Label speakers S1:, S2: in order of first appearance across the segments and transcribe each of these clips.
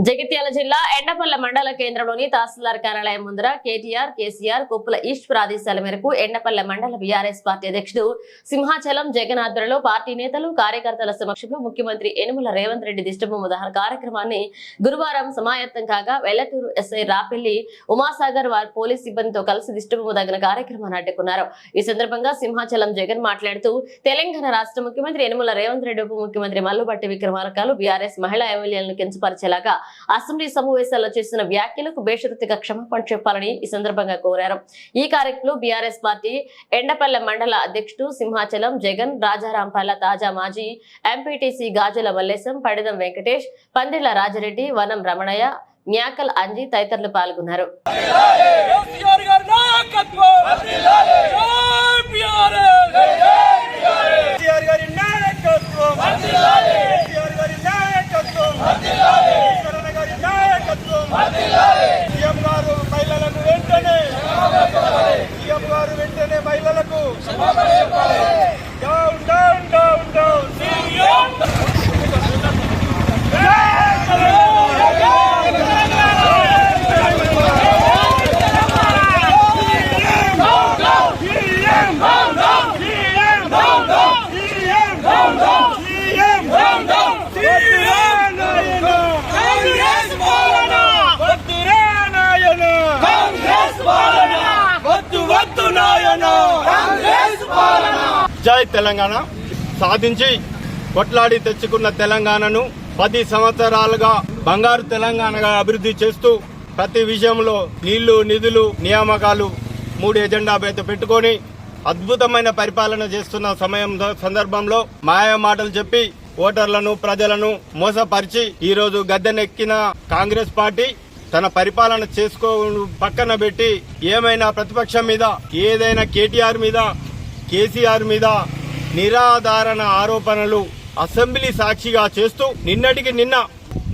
S1: జగిత్యాల జిల్లా ఎండపల్ల మండల కేంద్రంలోని తహసీల్దార్ కార్యాలయం ముందర కేటీఆర్ కేసీఆర్ కుప్పుల ఈశ్వర్ ఆదేశాల మేరకు ఎండపల్లె మండల బీఆర్ఎస్ పార్టీ అధ్యక్షుడు సింహాచలం జగన్ ఆధ్వర్యంలో పార్టీ నేతలు కార్యకర్తల సమక్షంలో ముఖ్యమంత్రి యనుమల రేవంత్ రెడ్డి దిష్టబొమ్మ దహన కార్యక్రమాన్ని గురువారం సమాయత్తం కాగా వెల్లటూరు ఎస్ఐ రాపెల్లి ఉమాసాగర్ వారి పోలీస్ సిబ్బందితో కలిసి దిష్టబొమ్మ దగిన కార్యక్రమాన్ని అడ్డుకున్నారు. ఈ సందర్భంగా సింహాచలం జగన్ మాట్లాడుతూ తెలంగాణ రాష్ట్ర ముఖ్యమంత్రి యనుమల రేవంత్ రెడ్డి ఉప ముఖ్యమంత్రి మల్లుబట్టి విక్రమార్కాలు బీఆర్ఎస్ మహిళా ఎమ్మెల్యేలను కించపరిచేలాగా అసెంబ్లీ సమావేశాల్లో చేసిన వ్యాఖ్యలకు బేషరతిగా క్షమాపణ చెప్పాలని ఈ సందర్భంగా కోరారు. ఈ కార్యక్రమంలో బీఆర్ఎస్ పార్టీ ఎండపల్లె మండల అధ్యక్షుడు సింహాచలం జగన్ రాజారాంపల్ల తాజా మాజీ ఎంపీటీసీ గాజుల మల్లేశం పడిదం వెంకటేష్ పందిళ్ళ రాజరెడ్డి వనం రమణయ్య న్యాకల్ అంజీ తదితరులు పాల్గొన్నారు
S2: నాయకత్వం జై బీఆర్ఎస్ కేసీఆర్ గారి నాయకత్వం కేసీఆర్ గారి నాయకత్వం ఈశ్వరన్న గారి నాయకత్వం సీఎం గారు మహిళలకు వెంటనే సీఎం గారు వెంటనే మహిళలకు down down down down CM
S3: జై తెలంగాణ సాధించి కొట్లాడి తెచ్చుకున్న తెలంగాణను పది సంవత్సరాలుగా బంగారు తెలంగాణగా అభివృద్ధి చేస్తూ ప్రతి విషయంలో నీళ్ళు నిధులు నియామకాలు మూడు ఎజెండా పేద పెట్టుకొని అద్భుతమైన పరిపాలన చేస్తున్న సమయం సందర్భంలో మాయ మాటలు చెప్పి ఓటర్లను ప్రజలను మోసపరిచి ఈరోజు గద్దెనెక్కిన కాంగ్రెస్ పార్టీ తన పరిపాలన చేసుకో పక్కన పెట్టి ఏమైనా ప్రతిపక్షం మీద ఏదైనా కేటీఆర్ మీద కేసీఆర్ మీద నిరాధారణ ఆరోపణలు అసెంబ్లీ సాక్షిగా చేస్తూ నిన్నటికి నిన్న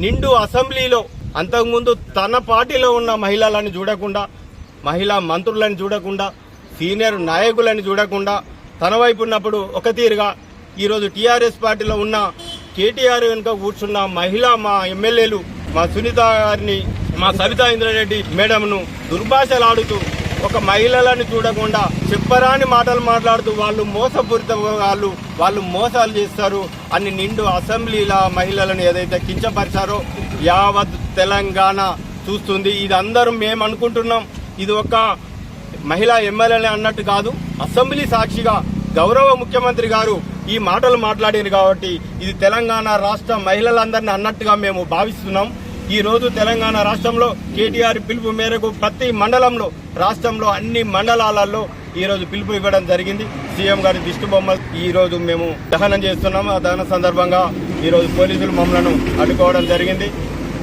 S3: నిండు అసెంబ్లీలో అంతకుముందు తన పార్టీలో ఉన్న మహిళలను చూడకుండా మహిళా మంత్రులను చూడకుండా సీనియర్ నాయకులను చూడకుండా తన వైపు ఉన్నప్పుడు ఒక తీరుగా ఈరోజు టీఆర్ఎస్ పార్టీలో ఉన్న కేటీఆర్ వెనుక కూర్చున్న మహిళా మా ఎమ్మెల్యేలు మా సునీత గారిని మా సవితా ఇంద్రారెడ్డి మేడంను దుర్భాషలాడుతూ ఒక మహిళలను చూడకుండా చెప్పరాని మాటలు మాట్లాడుతూ వాళ్ళు మోసపూరిత వాళ్ళు వాళ్ళు మోసాలు చేస్తారు. అని నిండు అసెంబ్లీల మహిళలను ఏదైతే కించపరిచారో యావత్ తెలంగాణ చూస్తుంది. ఇది అందరం మేము అనుకుంటున్నాం. ఇది ఒక మహిళా ఎమ్మెల్యేలే అన్నట్టు కాదు అసెంబ్లీ సాక్షిగా గౌరవ ముఖ్యమంత్రి గారు ఈ మాటలు మాట్లాడారు కాబట్టి ఇది తెలంగాణ రాష్ట్ర మహిళలందరినీ అన్నట్టుగా మేము భావిస్తున్నాం. ఈ రోజు తెలంగాణ రాష్ట్రంలో కేటీఆర్ పిలుపు మేరకు ప్రతి మండలంలో రాష్ట్రంలో అన్ని మండలాలలో ఈరోజు పిలుపు ఇవ్వడం జరిగింది. సీఎం గారి దిష్టి బొమ్మ ఈరోజు మేము దహనం చేస్తున్నాము. ఆ దహన సందర్భంగా ఈరోజు పోలీసులు మమ్మలను అడ్డుకోవడం జరిగింది.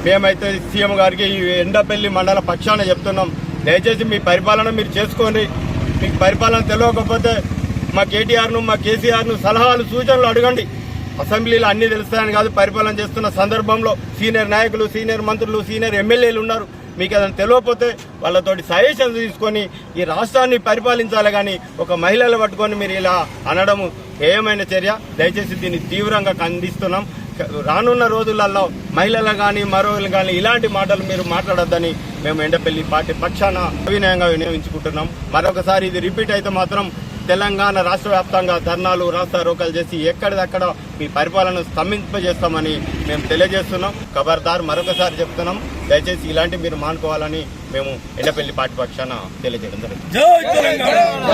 S3: మేమైతే సీఎం గారికి ఈ ఎండపల్లి మండల పక్షాన చెప్తున్నాం. దయచేసి మీ పరిపాలన మీరు చేసుకోండి. మీకు పరిపాలన తెలియకపోతే మా కేటీఆర్ను మా కేసీఆర్ను సలహాలు సూచనలు అడగండి. అసెంబ్లీలో అన్ని తెలుస్తాయని కాదు పరిపాలన చేస్తున్న సందర్భంలో సీనియర్ నాయకులు సీనియర్ మంత్రులు సీనియర్ ఎమ్మెల్యేలు ఉన్నారు. మీకు ఏదైనా తెలియకపోతే వాళ్ళతోటి సజెషన్స్ తీసుకొని ఈ రాష్ట్రాన్ని పరిపాలించాలి కానీ ఒక మహిళలు పట్టుకొని మీరు ఇలా అనడము ఏమైన చర్య. దయచేసి దీన్ని తీవ్రంగా ఖండిస్తున్నాం. రానున్న రోజులలో మహిళలు కానీ మరోళ్ళు కానీ ఇలాంటి మాటలు మీరు మాట్లాడొద్దని మేము ఎండపల్లి పార్టీ పక్షాన అవినయంగా వినియోగించుకుంటున్నాం. మరొకసారి ఇది రిపీట్ అయితే మాత్రం తెలంగాణ రాష్ట్ర వ్యాప్తంగా ధర్నాలు రాస్తారోకాలు చేసి ఎక్కడిదక్కడ మీ పరిపాలన స్తంభింపజేస్తామని మేము తెలియజేస్తున్నాం. ఖబర్దార్ మరొకసారి చెప్తున్నాం. దయచేసి ఇలాంటి మీరు మానుకోవాలని మేము ఎండపల్లి పార్టీ పక్షాన తెలియజేయడం జరుగుతుంది